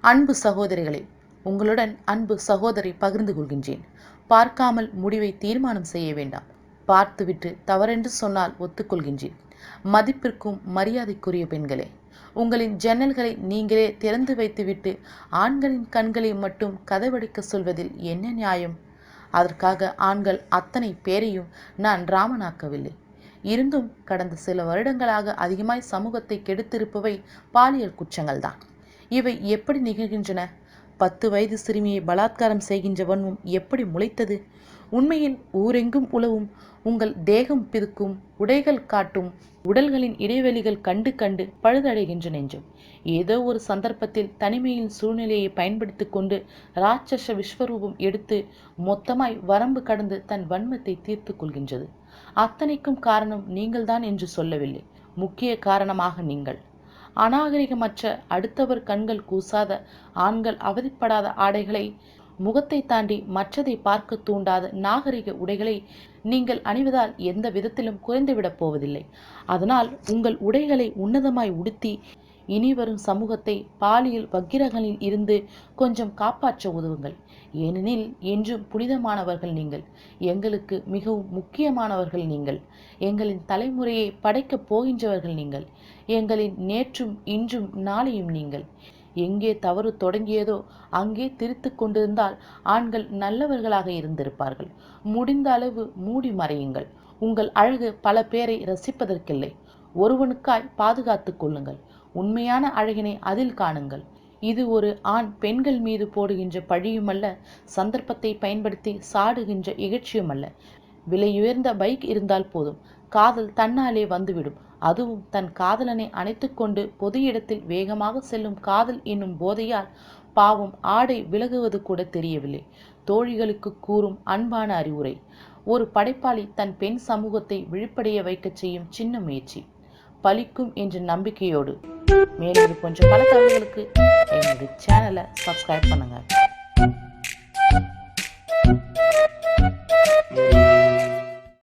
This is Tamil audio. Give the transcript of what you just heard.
அன்பு சகோதரிகளே உங்களுடன் அன்பு சகோதரி பகிர்ந்து கொள்கின்றேன். பார்க்காமல் முடிவை தீர்மானம் செய்ய வேண்டாம். பார்த்துவிட்டு தவறென்று சொன்னால் ஒத்துக்கொள்கின்றேன். மதிப்பிற்கும் மரியாதைக்குரிய பெண்களே உங்களின் ஜன்னல்களை நீங்களே திறந்து வைத்துவிட்டு ஆண்களின் கண்களை மட்டும் கதவடிக்க சொல்வதில் என்ன நியாயம்? அதற்காக ஆண்கள் அத்தனை பேரையும் நான் ராமனாக்கவில்லை. இருந்தும் கடந்த சில வருடங்களாக அதிகமாய் சமூகத்தை கெடுத்திருப்பவை பாலியல் குற்றங்கள்தான். இவை எப்படி நிகழ்கின்றன? பத்து வயது சிறுமியை பலாத்காரம் செய்கின்ற வன்மம் எப்படி முளைத்தது? உண்மையில் ஊரெங்கும் உலவும் உங்கள் தேகம் பிதுக்கும் உடைகள் காட்டும் உடல்களின் இடைவெளிகள் கண்டு கண்டு பழுதடைகின்ற நெஞ்சும். ஏதோ ஒரு சந்தர்ப்பத்தில் தனிமையின் சூழ்நிலையை பயன்படுத்தி கொண்டு ராட்சச விஸ்வரூபம் எடுத்து மொத்தமாய் வரம்பு கடந்து தன் வன்மத்தை தீர்த்து கொள்கின்றது. அத்தனைக்கும் காரணம் நீங்கள்தான் என்று சொல்லவில்லை. முக்கிய காரணமாக நீங்கள். அநாகரிகமற்ற அடுத்தவர் கண்கள் கூசாத ஆண்கள் அவதிப்படாத ஆடைகளை முகத்தை தாண்டி மற்றதை பார்க்க தூண்டாத நாகரிக உடைகளை நீங்கள் அணிவதால் எந்த விதத்திலும் குறைந்துவிடப் போவதில்லை. அதனால் உங்கள் உடைகளை உன்னதமாய் உடுத்தி இனி வரும் சமூகத்தை பாலியல் வக்கிரகளில் இருந்து கொஞ்சம் காப்பாற்ற உதவுங்கள். ஏனெனில் என்றும் புனிதமானவர்கள் நீங்கள். எங்களுக்கு மிகவும் முக்கியமானவர்கள் நீங்கள். எங்களின் தலைமுறையை படைக்கப் போகின்றவர்கள் நீங்கள். எங்களின் நேற்றும் இன்றும் நாளையும் நீங்கள். எங்கே தவறு தொடங்கியதோ அங்கே திரித்து கொண்டிருந்தால் ஆண்கள் நல்லவர்களாக இருந்திருப்பார்கள். முடிந்த அளவு மூடி மறையுங்கள். உங்கள் அழகு பல பேரை ரசிப்பதற்கில்லை. ஒருவனுக்காய் பாதுகாத்து கொள்ளுங்கள். உண்மையான அழகினை அதில் காணுங்கள். இது ஒரு ஆண் பெண்கள் மீது போடுகின்ற பழியுமல்ல சந்தர்ப்பத்தை பயன்படுத்தி சாடுகின்ற இகழ்ச்சியுமல்ல. விலையுயர்ந்த பைக் இருந்தால் போதும் காதல் தன்னாலே வந்துவிடும். அதுவும் தன் காதலனை அணைத்துக்கொண்டு பொது இடத்தில் வேகமாக செல்லும் காதல் என்னும் போதையால் பாவம் ஆடை விலகுவது கூட தெரியவில்லை. தோழிகளுக்கு கூறும் அன்பான அறிவுரை ஒரு படைப்பாளி தன் பெண் சமூகத்தை விழிப்படைய வைக்கச் செய்யும் சின்ன முயற்சி. பலிக்கும் என்ற நம்பிக்கையோடு. மேலும் கொஞ்சம் பல தகவல்களுக்கு என்னுடைய சேனலை சப்ஸ்கிரைப் பண்ணுங்கள்